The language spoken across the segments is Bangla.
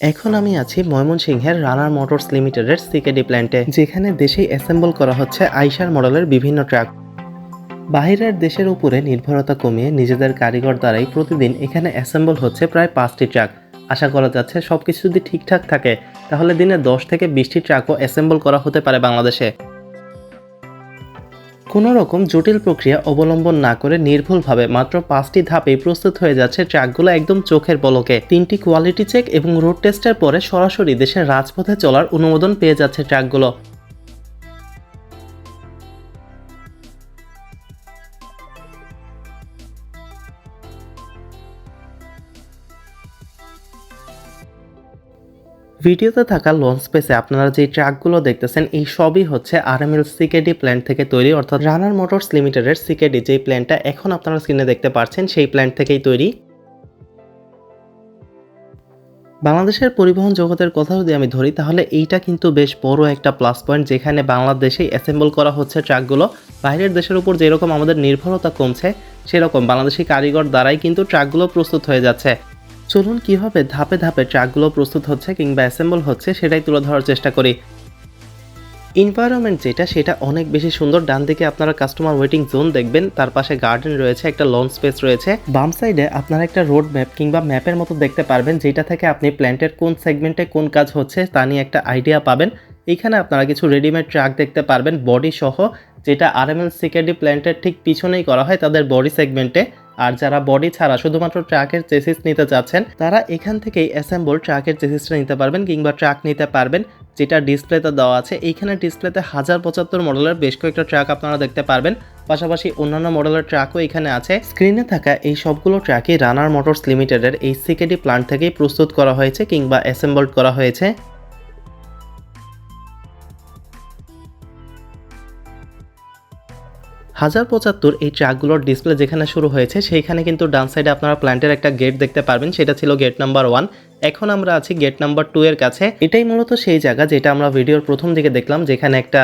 এখন আমি আছি ময়মনসিংহের রানার মোটরস লিমিটেডের সিকেডি প্ল্যান্টে, যেখানে দেশেই অ্যাসেম্বল করা হচ্ছে আইসার মডেলের বিভিন্ন ট্রাক বাহিরের দেশের উপরে নির্ভরতা কমিয়ে নিজেদের কারিগর দ্বারাই প্রতিদিন এখানে অ্যাসেম্বল হচ্ছে প্রায় পাঁচটি ট্রাক আশা করা যাচ্ছে সব কিছু যদি ঠিকঠাক থাকে, তাহলে দিনে দশ থেকে বিশটি ট্রাকও অ্যাসেম্বল করা হতে পারে বাংলাদেশে। কোনো রকম জটিল প্রক্রিয়া অবলম্বন না করে নির্ভুলভাবে মাত্র পাঁচটি ধাপেই প্রস্তুত হয়ে যাচ্ছে ট্রাকগুলো একদম চোখের পলকে তিনটি কোয়ালিটি চেক এবং রোড টেস্টের পরে সরাসরি দেশের রাজপথে চলার অনুমোদন পেয়ে যাচ্ছে ট্রাকগুলো। ভিডিওতে থাকা লঞ্চ স্পেসে আপনারা যে ট্রাকগুলো দেখতেছেন, এই সবই হচ্ছে আরএমএল সিকেডি প্ল্যান্ট থেকে তৈরি, অর্থাৎ রানার মোটরস লিমিটেডের সিকেডি যে প্ল্যান্টটা এখন আপনারা স্ক্রিনে দেখতে পাচ্ছেন, সেই প্ল্যান্ট থেকেই তৈরি। বাংলাদেশের পরিবহন জগতের কথা যদি আমি ধরি, তাহলে এইটা কিন্তু বেশ বড় একটা প্লাস পয়েন্ট যেখানে বাংলাদেশেই অ্যাসেম্বল করা হচ্ছে ট্রাকগুলো। বাইরের দেশের উপর যেরকম আমাদের নির্ভরতা কমছে, সেরকম বাংলাদেশি কারিগর দ্বারাই কিন্তু ট্রাকগুলো প্রস্তুত হয়ে যাচ্ছে। চলুন কীভাবে ধাপে ধাপে ট্রাকগুলো প্রস্তুত হচ্ছে কিংবা অ্যাসেম্বল হচ্ছে সেটাই তুলে ধরার চেষ্টা করি। এনভায়রনমেন্ট যেটা, সেটা অনেক বেশি সুন্দর। ডান দিকে আপনারা কাস্টমার ওয়েটিং জোন দেখবেন। তার পাশে গার্ডেন রয়েছে, একটা লঞ্চ স্পেস রয়েছে। বাম সাইডে আপনারা একটা রোড ম্যাপ কিংবা ম্যাপের মতো দেখতে পারবেন, যেটা থেকে আপনি প্ল্যান্টের কোন সেগমেন্টে কোন কাজ হচ্ছে তা নিয়ে একটা আইডিয়া পাবেন। এইখানে আপনারা কিছু রেডিমেড ট্রাক দেখতে পারবেন বডি সহ, যেটা আরএমএল সিকেডি প্ল্যান্টের ঠিক পিছনেই করা হয় তাদের বডি সেগমেন্টে আর যারা বডি ছাড়া শুধুমাত্র ট্রাকের চেসিস নিতে চাচ্ছেন, তারা এখান থেকেই অ্যাসেম্বল ট্রাকের চেসিসটা নিতে পারবেন কিংবা ট্রাক নিতে পারবেন, যেটা ডিসপ্লেতে দেওয়া আছে। এইখানে ডিসপ্লেতে হাজার পঁচাত্তর মডেলের বেশ কয়েকটা ট্রাক আপনারা দেখতে পারবেন। পাশাপাশি অন্যান্য মডেলের ট্রাকও এখানে আছে। স্ক্রিনে থাকা এই সবগুলো ট্রাকই রানার মোটরস লিমিটেডের এই সিকেডি প্লান্ট থেকেই প্রস্তুত করা হয়েছে কিংবা অ্যাসেম্বলড করা হয়েছে। হাজার পঁচাত্তর এই ট্রাকগুলোর ডিসপ্লে যেখানে শুরু হয়েছে, সেইখানে কিন্তু ডান সাইডে আপনারা প্ল্যান্টের একটা গেট দেখতে পারবেন, সেটা ছিল গেট নাম্বার ওয়ান এখন আমরা আছি গেট নাম্বার টু এর কাছে। এটাই মূলত সেই জায়গা যেটা আমরা ভিডিওর প্রথম দিকে দেখলাম, যেখানে একটা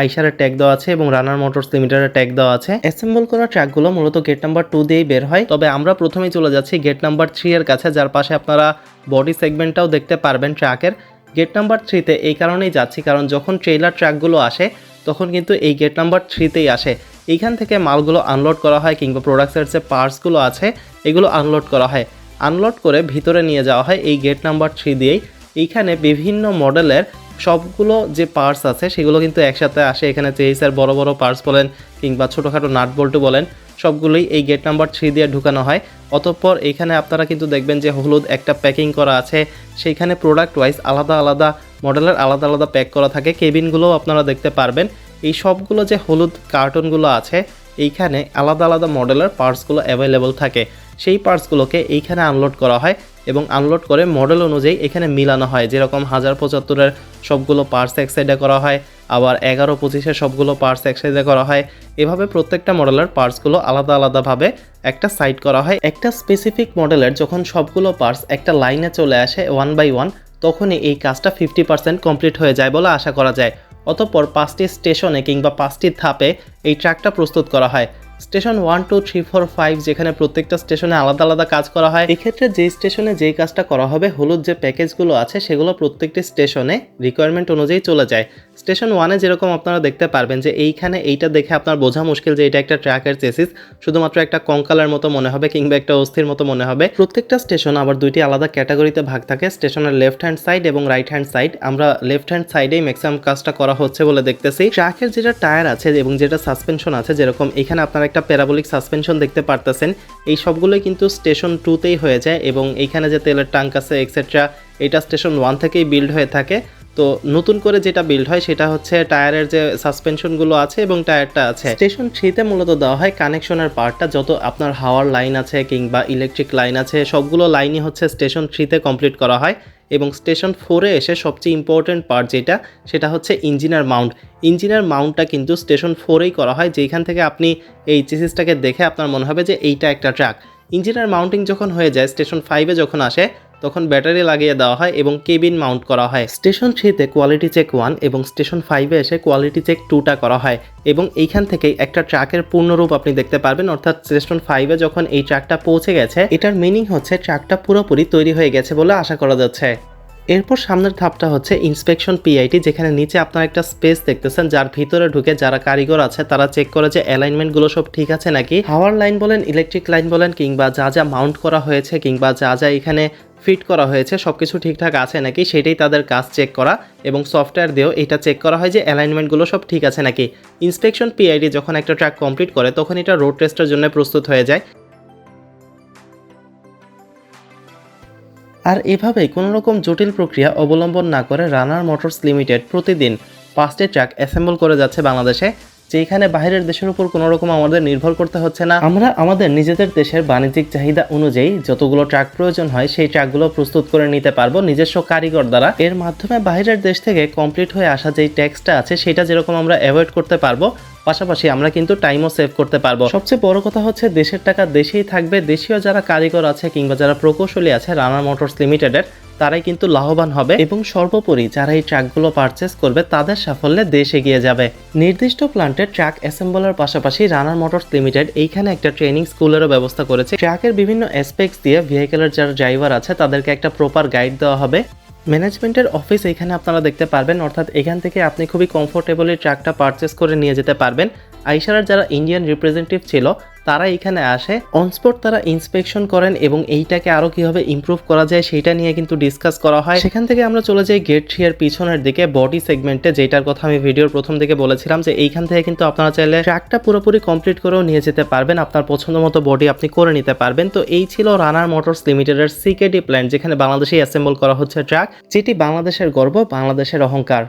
আইসারের ট্যাগ দেওয়া আছে এবং রানার মোটরস লিমিটেডের ট্যাগ দেওয়া আছে। অ্যাসেম্বল করা ট্র্যাকগুলো মূলত গেট নাম্বার টু দিয়েই বের হয়। তবে আমরা প্রথমেই চলে যাচ্ছি গেট নাম্বার থ্রি এর কাছে, যার পাশে আপনারা বডি সেগমেন্টটাও দেখতে পারবেন ট্র্যাকের গেট নাম্বার থ্রিতে এই কারণেই যাচ্ছি, কারণ যখন ট্রেলার ট্র্যাকগুলো আসে, তখন কিন্তু এই গেট নাম্বার থ্রিতেই আসে। এইখান থেকে মালগুলো আনলোড করা হয় কিংবা প্রোডাক্টসের যে পার্টসগুলো আছে, এগুলো আনলোড করা হয়। আনলোড করে ভিতরে নিয়ে যাওয়া হয় এই গেট নাম্বার থ্রি দিয়েই। এইখানে বিভিন্ন মডেলের সবগুলো যে পার্টস আছে, সেগুলো কিন্তু একসাথে আসে। এখানে চেইসের বড় বড় পার্টস বলেন কিংবা ছোটোখাটো নাট বল্টু বলেন, সবগুলোই এই গেট নাম্বার থ্রি দিয়ে ঢুকানো হয়। অতঃপর এখানে আপনারা কিন্তু দেখবেন যে হলুদ একটা প্যাকিং করা আছে। সেইখানে প্রোডাক্ট ওয়াইজ আলাদা আলাদা মডেলের আলাদা আলাদা প্যাক করা থাকে। কেবিনগুলোও আপনারা দেখতে পারবেন। এই সবগুলো যে হলুদ কার্টুনগুলো আছে, এইখানে আলাদা আলাদা মডেলের পার্টসগুলো অ্যাভেলেবল থাকে। সেই পার্টসগুলোকে এইখানে আনলোড করা হয় এবং আনলোড করে মডেল অনুযায়ী এখানে মিলানো হয়। যেরকম হাজার পঁচাত্তরের সবগুলো পার্টস এক সাইডে করা হয়, আবার এগারো পঁচিশের সবগুলো পার্টস এক সাইডে করা হয়। এভাবে প্রত্যেকটা মডেলের পার্টসগুলো আলাদা আলাদাভাবে একটা সাইড করা হয়। একটা স্পেসিফিক মডেলের যখন সবগুলো পার্টস একটা লাইনে চলে আসে ওয়ান বাই ওয়ান তখনই এই কাজটা ফিফটি পার্সেন্ট কমপ্লিট হয়ে যায় বলে আশা করা যায়। অতঃপর পাঁচটি স্টেশনে কিংবা পাঁচটি ধাপে এই ট্র্যাকটা প্রস্তুত করা হয়। Station one, two, three, four, five যেখানে প্রত্যেকটা স্টেশনে আলাদা আলাদা কাজ করা হয়। এক্ষেত্রে যে স্টেশনে যেই কাজটা করা হবে, হলুদ যে প্যাকেজগুলো আছে, সেগুলো প্রত্যেকটি স্টেশনে রিকোয়ারমেন্ট অনুযায়ী চলে যায়। স্টেশন ওয়ানে যেরকম আপনারা দেখতে পারবেন যে এইখানে এইটা দেখে আপনার বোঝা মুশকিল যে এটা একটা ট্র্যাকের চেসিস শুধুমাত্র একটা কঙ্কালের মতো মনে হবে কিংবা একটা অস্থির মতো মনে হবে। প্রত্যেকটা স্টেশন আবার দুইটি আলাদা ক্যাটাগরিতে ভাগ থাকে, স্টেশনের লেফট হ্যান্ড সাইড এবং রাইট হ্যান্ড সাইড আমরা লেফট হ্যান্ড সাইডেই ম্যাক্সিমাম কাজটা করা হচ্ছে বলে দেখতেছি। ট্র্যাকের যেটা টায়ার আছে এবং যেটা সাসপেনশন আছে, যেরকম এখানে আপনারা একটা প্যারাবলিক সাসপেনশন দেখতে পারতেছেন, এই সবগুলোই কিন্তু স্টেশন টুতেই হয়ে যায় এবং এইখানে যে তেলের ট্যাঙ্ক আছে এক্সেট্রা এটা স্টেশন ওয়ান থেকেই বিল্ড হয়ে থাকে। তো নতুন করে যেটা বিল্ড হয় সেটা হচ্ছে টায়ারের যে সাসপেনশনগুলো আছে এবং টায়ারটা আছে। স্টেশন থ্রিতে মূলত দেওয়া হয় কানেকশনের পার্টটা যত আপনার হাওয়ার লাইন আছে কিংবা ইলেকট্রিক লাইন আছে, সবগুলো লাইনই হচ্ছে স্টেশন থ্রিতে কমপ্লিট করা হয় এবং স্টেশন ফোরে এসে সবচেয়ে ইম্পর্টেন্ট পার্ট যেটা, সেটা হচ্ছে ইঞ্জিনের মাউন্ট ইঞ্জিনের মাউন্টটা কিন্তু স্টেশন ফোরেই করা হয় যেখান থেকে আপনি এই চেসিসটাকে দেখে আপনার মনে হবে যে এইটা একটা ট্রাক ইঞ্জিনের মাউন্টিং যখন হয়ে যায় স্টেশন ফাইভে যখন আসে তখন ব্যাটারি লাগিয়ে দেওয়া হয় এবং কেবিন মাউন্ট করা হয়। স্টেশন থ্রিতে কোয়ালিটি চেক ওয়ান এবং স্টেশন ফাইভে এসে কোয়ালিটি চেক টুটা করা হয় এবং এইখান থেকেই একটা ট্রাকের পূর্ণরূপ আপনি দেখতে পারবেন, অর্থাৎ স্টেশন ফাইভে যখন এই ট্রাকটা পৌঁছে গেছে, এটার মিনিং হচ্ছে ট্রাকটা পুরোপুরি তৈরি হয়ে গেছে বলে আশা করা যাচ্ছে। এরপর সামনের ধাপটা হচ্ছে ইন্সপেকশন পিআইটি, যেখানে নিচে আপনারা একটা স্পেস দেখতেছেন, যার ভিতরে ঢুকে যারা কারিগর আছে, তারা চেক করে যে অ্যালাইনমেন্টগুলো সব ঠিক আছে নাকি। হাওয়ার লাইন বলেন, ইলেকট্রিক লাইন বলেন, কিংবা যা যা মাউন্ট করা হয়েছে, কিংবা যা যা এখানে ফিট করা হয়েছে সব কিছু ঠিকঠাক আছে নাকি সেটাই তাদের কাজ চেক করা এবং সফটওয়্যার দিয়েও এটা চেক করা হয় যে অ্যালাইনমেন্টগুলো সব ঠিক আছে নাকি। ইন্সপেকশন পিআইডি যখন একটা ট্র্যাক কমপ্লিট করে, তখন এটা রোড টেস্টের জন্য প্রস্তুত হয়ে যায়। আর এভাবেই কোনো রকম জটিল প্রক্রিয়া অবলম্বন না করে রানার মোটরস লিমিটেড প্রতিদিন পাঁচটি ট্র্যাক অ্যাসেম্বল করে যাচ্ছে বাংলাদেশে। যেখানে বাইরের দেশের উপর কোনো রকম আমাদের নির্ভর করতে হচ্ছে না। আমরা আমাদের নিজেদের দেশের বাণিজ্যিক চাহিদা অনুযায়ী যতগুলো ট্রাক প্রয়োজন হয়, সেই ট্রাকগুলো প্রস্তুত করে নিতে পারব নিজস্ব কারিগর দ্বারা। এর মাধ্যমে বাইরের দেশ থেকে কমপ্লিট হয়ে আসা যেই ট্যাক্সটা আছে, সেটা যেরকম আমরা অ্যাভয়েড করতে পারব, পাশাপাশি আমরা কিন্তু টাইমও সেভ করতে পারব। সবচেয়ে বড় কথা হচ্ছে দেশের টাকা দেশেই থাকবে। দেশীয় যারা কারিগর আছে কিংবা যারা প্রকৌশলী আছে রানা মোটরস লিমিটেডের তারাই কিন্তু লাভবান হবে এবং সর্বোপরি যারা এই ট্রাকগুলো পারচেস করবে, তাদের সাফল্যে দেশ এগিয়ে যাবে। নির্দিষ্ট প্লান্টের ট্রাক অ্যাসেম্বলার পাশাপাশি রানার মোটরস লিমিটেড এইখানে একটা ট্রেনিং স্কুলেরও ব্যবস্থা করেছে। ট্রাকের বিভিন্ন অ্যাসপেক্টস দিয়ে ভেহিকেলের যারা ড্রাইভার আছে, তাদেরকে একটা প্রপার গাইড দেওয়া হবে। ম্যানেজমেন্টের অফিস এখানে আপনারা দেখতে পারবেন, অর্থাৎ এখান থেকে আপনি খুবই কমফোর্টেবলি ট্রাকটা পারচেস করে নিয়ে যেতে পারবেন। আইসারার যারা ইন্ডিয়ান রিপ্রেজেন্টেটিভ ছিল, তারা এখানে আসে। অনস্পট তারা ইন্সপেকশন করেন এবং এইটাকে আরও কীভাবে ইমপ্রুভ করা যায় সেটা নিয়ে কিন্তু ডিসকাস করা হয়। সেখান থেকে আমরা চলে যাই গেট থ্রিয়ের পিছনের দিকে বডি সেগমেন্টে যেটার কথা আমি ভিডিওর প্রথম দিকে বলেছিলাম যে এইখান থেকে কিন্তু আপনারা চাইলে ট্র্যাকটা পুরোপুরি কমপ্লিট করেও নিয়ে যেতে পারবেন। আপনার পছন্দ মতো বডি আপনি করে নিতে পারবেন। তো এই ছিল রানার মোটরস লিমিটেডের সিকেডি প্ল্যান্ট যেখানে বাংলাদেশেই অ্যাসেম্বল করা হচ্ছে ট্রাক যেটি বাংলাদেশের গর্ব, বাংলাদেশের অহংকার।